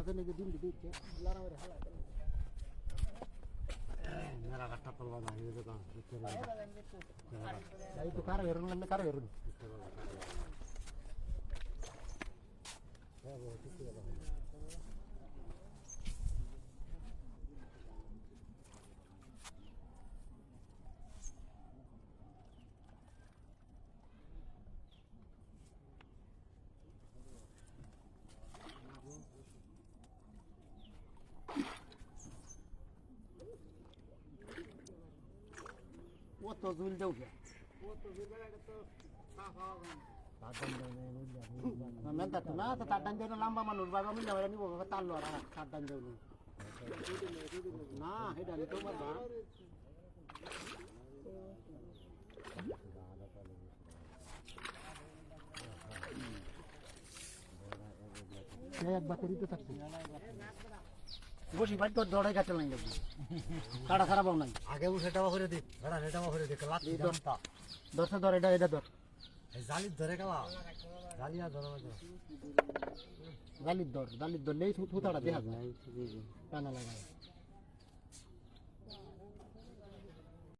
ಅದನ್ನಿಗೆ ದಿಂಡಿ ಬೀಕೆ ಎಲ್ಲಾರ ಅವರ ಹಾಳಾಗಲ್ಲ ಮೇರ ಕಟ್ಟಪ್ಪಲ್ವಾ ನಾನು ಇದಕ್ಕೆ ಐದು ಕಾರ ಎರಡು ನನ್ನ ಕಾರ ಎರಡು ಹೇ ಟಿಕ್ಕಿ কার হেরুন ও তো জুল দেও লম্বা মানুষ বাবা মিলে বাবা নিব তার লো আর তার ডান দেও না এটা নিতে এক বাতেরই তো থাকছে বসি বাড়ি তোর দড়াই কাটে কাটতে লাগে কাটা খারাপ নাই। আগে উঠে টাকা করে দিক বেড়া রে টাকা করে দিক লাখ দশটা দশটা ধরে। এটা এটা ধর। জালির ধরে গেলা জালি আর ধরে জালির দর জালির দর নেই থুতাটা দেখা যায়। টানা লাগায়।